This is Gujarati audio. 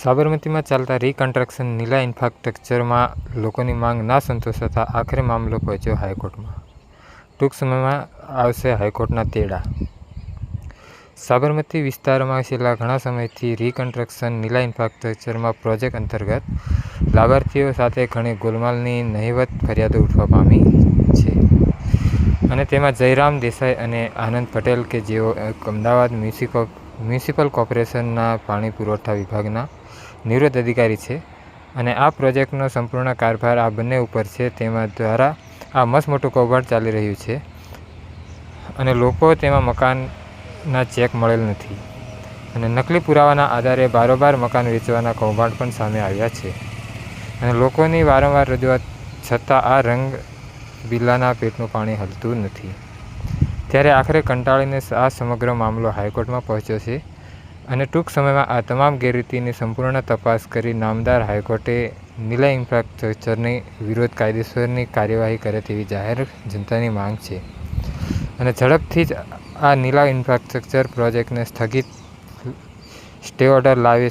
સાબરમતીમાં ચાલતા રીકન્સ્ટ્રક્શન નીલા ઇન્ફ્રાસ્ટ્રક્ચરમાં લોકોની માંગ ના સંતોષાતા આખરે મામલો પહોંચ્યો હાઈકોર્ટમાં. ટૂંક સમયમાં આવશે હાઈકોર્ટના તેડા. સાબરમતી વિસ્તારમાં છેલ્લા ઘણા સમયથી રીકન્સ્ટ્રક્શન નીલા ઇન્ફ્રાસ્ટ્રક્ચરમાં પ્રોજેક્ટ અંતર્ગત લાભાર્થીઓ સાથે ઘણી ગોલમાલની નહિવત ફરિયાદો ઉઠવા પામી છે. અને તેમાં જયરામ દેસાઈ અને આનંદ પટેલ કે જેઓ અમદાવાદ મ્યુનિસિપલ મ્યુનિસિપલ કોર્પોરેશનના પાણી પુરવઠા વિભાગના નિવૃત્ત અધિકારી છે અને આ પ્રોજેક્ટનો સંપૂર્ણ કારભાર આ બંને ઉપર છે તેમાં દ્વારા આ મસ્ત મોટું કૌભાંડ ચાલી રહ્યું છે અને લોકો તેમાં મકાનના ચેક મળેલ નથી અને નકલી પુરાવાના આધારે બારોબાર મકાન વેચવાના કૌભાંડ પણ સામે આવ્યા છે અને લોકોની વારંવાર રજૂઆત છતાં આ રંગ બિલ્લાના પેટનું પાણી હલતું નથી. ત્યારે આખરે કંટાળીને આ સમગ્ર મામલો હાઈકોર્ટમાં પહોંચ્યો છે અને ટૂંક સમયમાં આ તમામ ગેરરીતિની સંપૂર્ણ તપાસ કરી નામદાર હાઈકોર્ટે નીલા ઇન્ફ્રાસ્ટ્રક્ચરની વિરોધ કાયદેસરની કાર્યવાહી કરે તેવી જાહેર જનતાની માંગ છે. અને ઝડપથી જ આ નીલા ઇન્ફ્રાસ્ટ્રક્ચર પ્રોજેક્ટને સ્થગિત સ્ટે ઓર્ડર લાવી